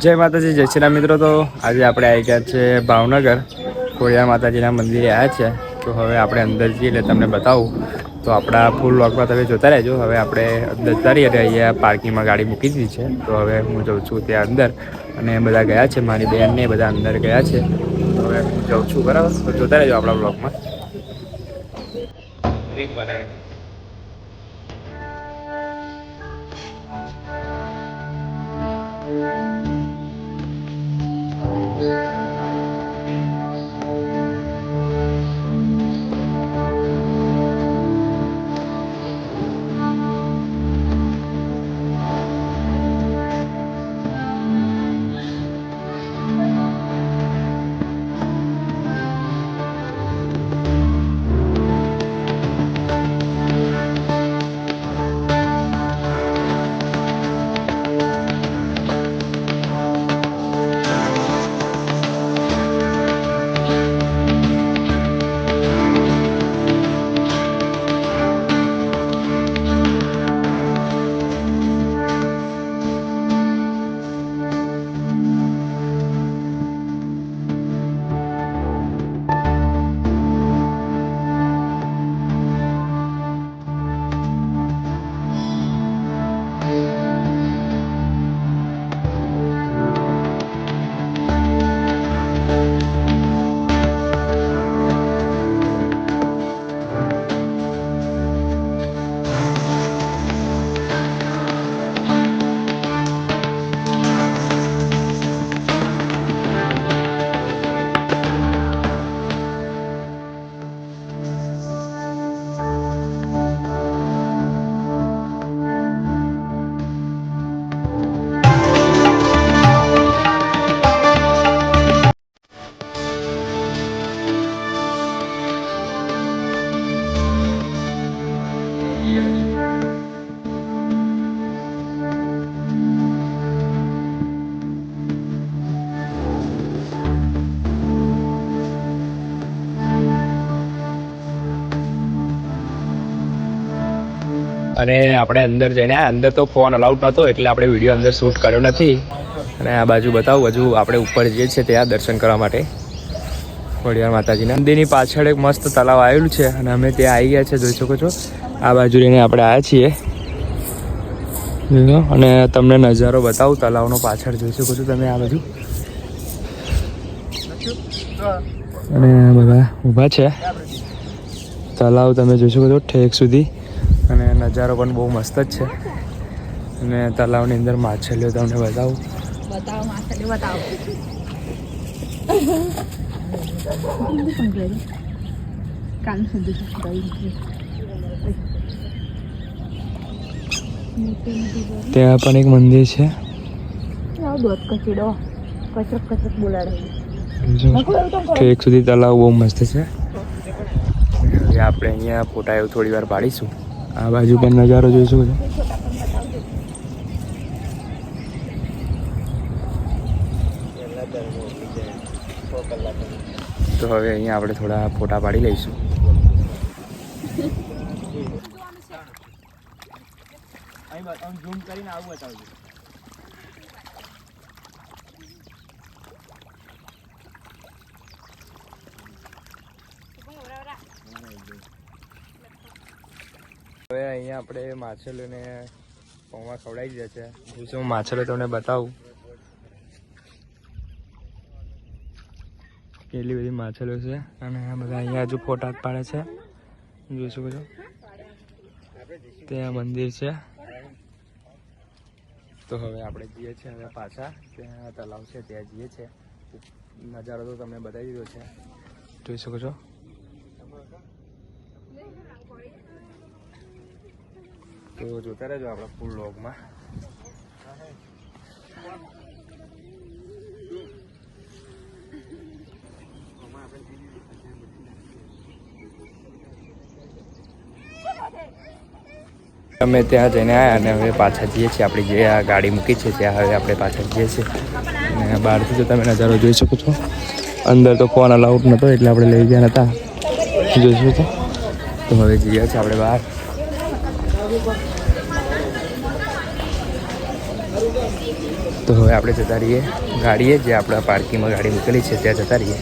જય માતાજી, જય શ્રી રામ મિત્રો. તો આજે આપણે આવી ગયા છે ભાવનગર. ખોડિયા માતાજીના મંદિરે આવ્યા છે. તો હવે આપણે અંદર જઈએ એટલે તમને બતાવું. તો આપણા ફૂલ લોકમાં તમે જોતા રહેજો. હવે આપણે અંદર જતા એટલે અહીંયા પાર્કિંગમાં ગાડી મૂકી દીધી છે. તો હવે હું જઉં છું ત્યાં અંદર. અને બધા ગયા છે, મારી બહેન ને બધા અંદર ગયા છે. તો હવે હું જઉં છું, બરાબર? તો જોતા રહેજો આપણા બ્લોગમાં બનાવી અને આપણે અંદર જઈને. અંદર તો ફોન અલાઉડ નહોતો, એટલે આપણે વીડિયો અંદર શૂટ કર્યો નથી. અને આ બાજુ બતાવું, હજુ આપણે ઉપર જઈએ છીએ ત્યાં દર્શન કરવા માટે. ખોડિયાર માતાજીના. મંદિરની પાછળ એક મસ્ત તલાવ આવેલું છે, અને અમે ત્યાં આવી ગયા છે, જોઈ શકો છો. આ બાજુ રહીને આપણે આવ્યા છીએ. અને તમને નજારો બતાવું તલાવનો પાછળ, જોઈ શકો છો તમે આ બાજુ. અને બધા ઊભા છે. તલાવ તમે જોઈ શકો છો ઠેક સુધી. નજારો પણ બહુ મસ્ત જ છે. અને તલાવની અંદર માછલીઓ તમને બતાવું. ત્યાં પણ એક મંદિર છે. ઠેક સુધી તલાવ બહુ મસ્ત છે. આપણે અહીંયા ફોટા એવું થોડી વાર પાડીશું. આ બાજુ પણ નજારો જોઈશું છો. તો હવે અહીંયા આપણે થોડા ફોટા પાડી લઈશું. ઝૂમ કરીને આવું બતાવજો. હવે અહીંયા આપણે માછલીને પૌવા ખવડાવી દીધા છે. હું માછલી તમને બતાવું? કેટલી બધી માછલીઓ છે અને બધા અહીંયા હજુ ફોટા પાડે છે. જોઈ શકો છો ત્યાં મંદિર છે. તો હવે આપણે જઈએ છીએ હવે પાછા. ત્યાં તલાવ છે, ત્યાં જઈએ છીએ. નજારો તો તમને બતાવી દીધો છે. જોઈ શકો છો? તો જોતા રહેજો આપણા ફૂલ લોગમાં અમે ત્યાં જઈને આવ્યા અને હવે પાછા જઈએ છીએ. આપણી જે આ ગાડી મૂકી છે, ત્યાં હવે આપણે પાછા જઈએ છીએ. અને બહારથી જો તમે નજારો જોઈ શકો છો, અંદર તો ફોન અલાઉડ નહોતો એટલે આપણે લઈ ગયા નહોતા જોઈ શકો તો હવે જઈએ છીએ આપણે બહાર. તો હવે આપણે જતા રહીએ ગાડીએ, જે આપણા પાર્કિંગમાં ગાડી મૂકેલી છે, ત્યાં જતા રહીએ.